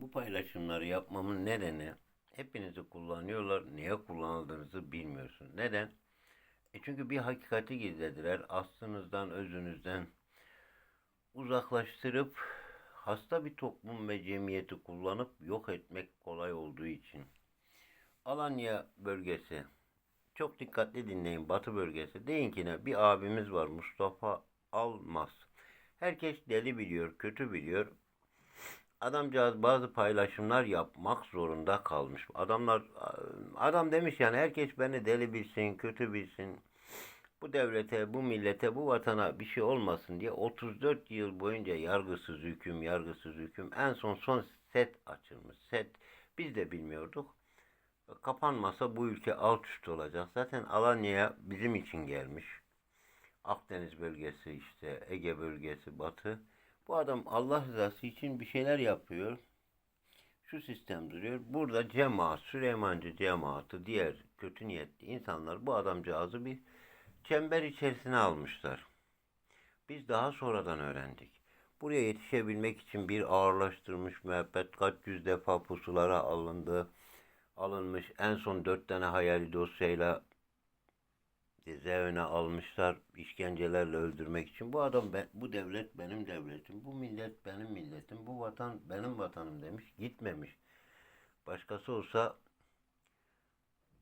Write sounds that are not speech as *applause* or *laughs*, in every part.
Bu paylaşımları yapmamın nedeni hepinizi kullanıyorlar. Niye kullanıldığınızı bilmiyorsun. Neden? E çünkü bir hakikati gizlediler. Aslınızdan, özünüzden uzaklaştırıp hasta bir toplum ve cemiyeti kullanıp yok etmek kolay olduğu için. Alanya bölgesi. Çok dikkatli dinleyin. Batı bölgesi. Deyin ki ne? Bir abimiz var Mustafa Almaz. Herkes deli biliyor, kötü biliyor. Adamcağız bazı paylaşımlar yapmak zorunda kalmış. Adamlar adam demiş yani herkes beni deli bilsin, kötü bilsin. Bu devlete, bu millete, bu vatana bir şey olmasın diye 34 yıl boyunca yargısız hüküm, yargısız hüküm. En son son set açılmış. Set biz de bilmiyorduk. Kapanmasa bu ülke alt üst olacak. Zaten Alanya'ya bizim için gelmiş. Akdeniz bölgesi işte Ege bölgesi, Batı. Bu adam Allah rızası için bir şeyler yapıyor. Şu sistem duruyor. Burada cemaat, Süleymancı cemaati, diğer kötü niyetli insanlar bu adamcağızı bir çember içerisine almışlar. Biz daha sonradan öğrendik. Buraya yetişebilmek için bir ağırlaştırmış müebbet kaç yüz defa pusulara alındı. Alınmış. En son dört tane hayali dosyayla cezaevine almışlar işkencelerle öldürmek için. Bu adam ben, bu devlet benim devletim, bu millet benim milletim, bu vatan benim vatanım demiş. Gitmemiş. Başkası olsa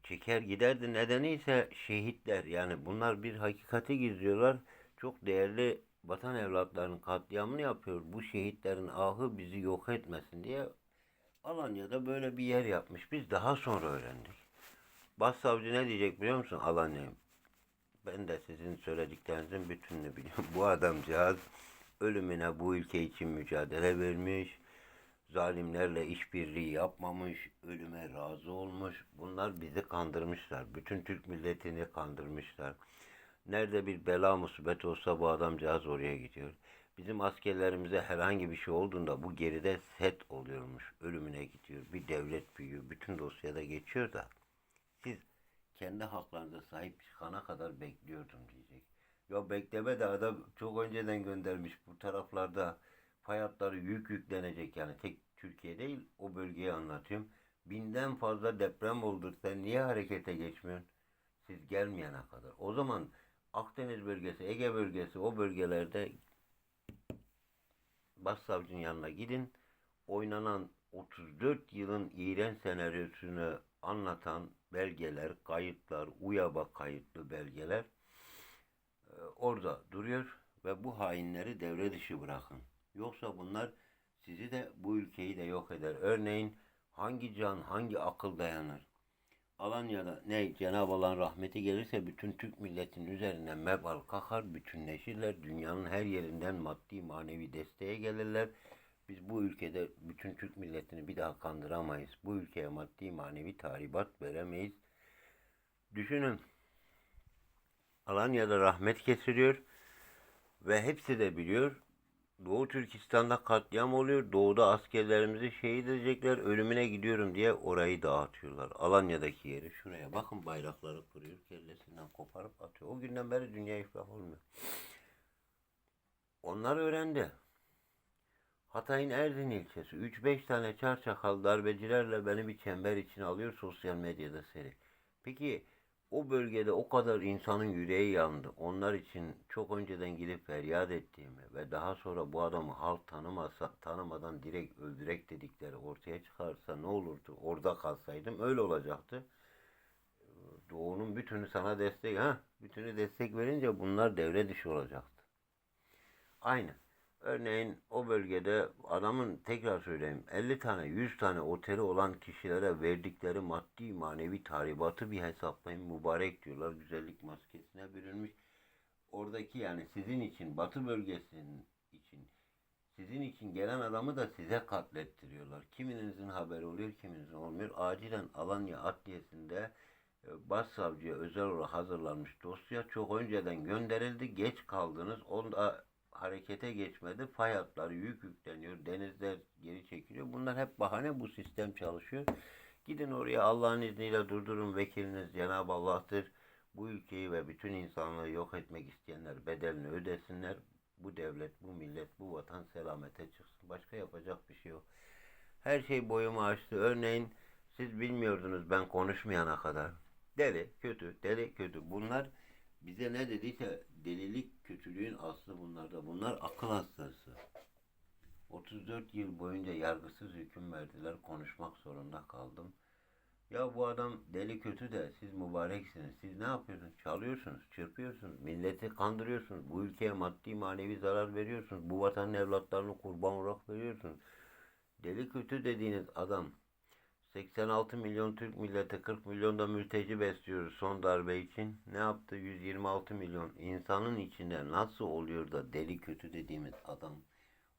çeker giderdi. Nedeni ise şehitler. Yani bunlar bir hakikati gizliyorlar. Çok değerli vatan evlatlarının katliamını yapıyor. Bu şehitlerin ahı bizi yok etmesin diye Alanya'da böyle bir yer yapmış. Biz daha sonra öğrendik. Başsavcı ne diyecek biliyor musun Alanya'ya? Ben de sizin söylediklerinizin bütününü biliyorum. *laughs* Bu adamcağız ölümüne bu ülke için mücadele vermiş. Zalimlerle işbirliği yapmamış. Ölüme razı olmuş. Bunlar bizi kandırmışlar. Bütün Türk milletini kandırmışlar. Nerede bir bela musibet olsa bu adamcağız oraya gidiyor. Bizim askerlerimize herhangi bir şey olduğunda bu geride set oluyormuş. Ölümüne gidiyor. Bir devlet büyüyor. Bütün dosyada geçiyor da. Siz kendi haklarınıza sahip çıkana kadar bekliyordum diyecek. Ya bekleme de adam çok önceden göndermiş bu taraflarda fay hatları yük yüklenecek yani tek Türkiye değil o bölgeyi anlatıyorum. Binden fazla deprem oldu sen niye harekete geçmiyorsun? Siz gelmeyene kadar. O zaman Akdeniz bölgesi, Ege bölgesi o bölgelerde başsavcının yanına gidin. Oynanan 34 yılın iğrenç senaryosunu anlatan belgeler, kayıtlar, UYAB'a kayıtlı belgeler e, orada duruyor ve bu hainleri devre dışı bırakın. Yoksa bunlar sizi de bu ülkeyi de yok eder. Örneğin hangi can, hangi akıl dayanır? Alanya'da ne Cenab-ı Allah'ın rahmeti gelirse bütün Türk milletinin üzerine mebal kakar, bütünleşirler. Dünyanın her yerinden maddi manevi desteğe gelirler. Biz bu ülkede bütün Türk milletini bir daha kandıramayız. Bu ülkeye maddi manevi tahribat veremeyiz. Düşünün. Alanya'da rahmet kesiliyor ve hepsi de biliyor. Doğu Türkistan'da katliam oluyor. Doğuda askerlerimizi şehit edecekler. Ölümüne gidiyorum diye orayı dağıtıyorlar. Alanya'daki yeri. Şuraya bakın bayrakları kuruyor. Kellesinden koparıp atıyor. O günden beri dünya iflah olmuyor. Onlar öğrendi. Hatay'ın Erdin ilçesi 3-5 tane çarçakal darbecilerle beni bir çember içine alıyor sosyal medyada seri. Peki o bölgede o kadar insanın yüreği yandı. Onlar için çok önceden gidip feryat ettiğimi ve daha sonra bu adamı halk tanımasa, tanımadan direkt öldürek dedikleri ortaya çıkarsa ne olurdu? Orada kalsaydım öyle olacaktı. Doğu'nun bütünü sana destek, ha? Bütünü destek verince bunlar devre dışı olacaktı. Aynı. Örneğin o bölgede adamın tekrar söyleyeyim 50 tane 100 tane oteli olan kişilere verdikleri maddi manevi tahribatı bir hesaplayın mübarek diyorlar güzellik maskesine bürünmüş. Oradaki yani sizin için batı bölgesinin için sizin için gelen adamı da size katlettiriyorlar. Kiminizin haberi oluyor kiminizin olmuyor. Acilen Alanya Adliyesi'nde e, başsavcıya özel olarak hazırlanmış dosya çok önceden gönderildi. Geç kaldınız. Onda harekete geçmedi. Fay hatları yük yükleniyor. Denizler geri çekiliyor. Bunlar hep bahane. Bu sistem çalışıyor. Gidin oraya Allah'ın izniyle durdurun. Vekiliniz Cenab-ı Allah'tır. Bu ülkeyi ve bütün insanlığı yok etmek isteyenler bedelini ödesinler. Bu devlet, bu millet, bu vatan selamete çıksın. Başka yapacak bir şey yok. Her şey boyumu aştı. Örneğin siz bilmiyordunuz ben konuşmayana kadar. Deli, kötü, deli, kötü. Bunlar bize ne dediyse delilik, kötülüğün aslı bunlarda. Bunlar akıl hastası. 34 yıl boyunca yargısız hüküm verdiler. Konuşmak zorunda kaldım. Ya bu adam deli kötü de siz mübareksiniz. Siz ne yapıyorsunuz? Çalıyorsunuz, çırpıyorsunuz, milleti kandırıyorsunuz. Bu ülkeye maddi manevi zarar veriyorsunuz. Bu vatanın evlatlarını kurban olarak veriyorsunuz. Deli kötü dediğiniz adam 86 milyon Türk milleti 40 milyon da mülteci besliyoruz son darbe için. Ne yaptı? 126 milyon. İnsanın içinde nasıl oluyor da deli kötü dediğimiz adam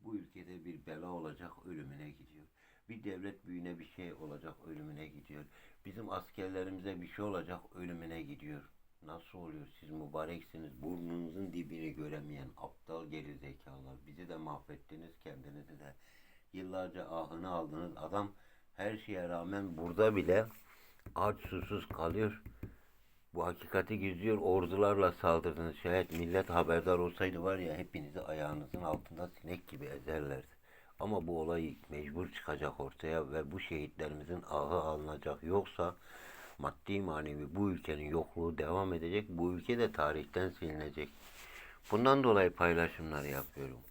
bu ülkede bir bela olacak ölümüne gidiyor. Bir devlet büyüğüne bir şey olacak ölümüne gidiyor. Bizim askerlerimize bir şey olacak ölümüne gidiyor. Nasıl oluyor? Siz mübareksiniz. Burnunuzun dibini göremeyen aptal geri zekalar. Bizi de mahvettiniz kendinizi de. Yıllarca ahını aldınız. Adam her şeye rağmen burada bile aç susuz kalıyor. Bu hakikati gizliyor. Ordularla saldırdınız. Şayet millet haberdar olsaydı var ya hepinizi ayağınızın altında sinek gibi ezerlerdi. Ama bu olay mecbur çıkacak ortaya ve bu şehitlerimizin ahı alınacak. Yoksa maddi manevi bu ülkenin yokluğu devam edecek. Bu ülke de tarihten silinecek. Bundan dolayı paylaşımlar yapıyorum.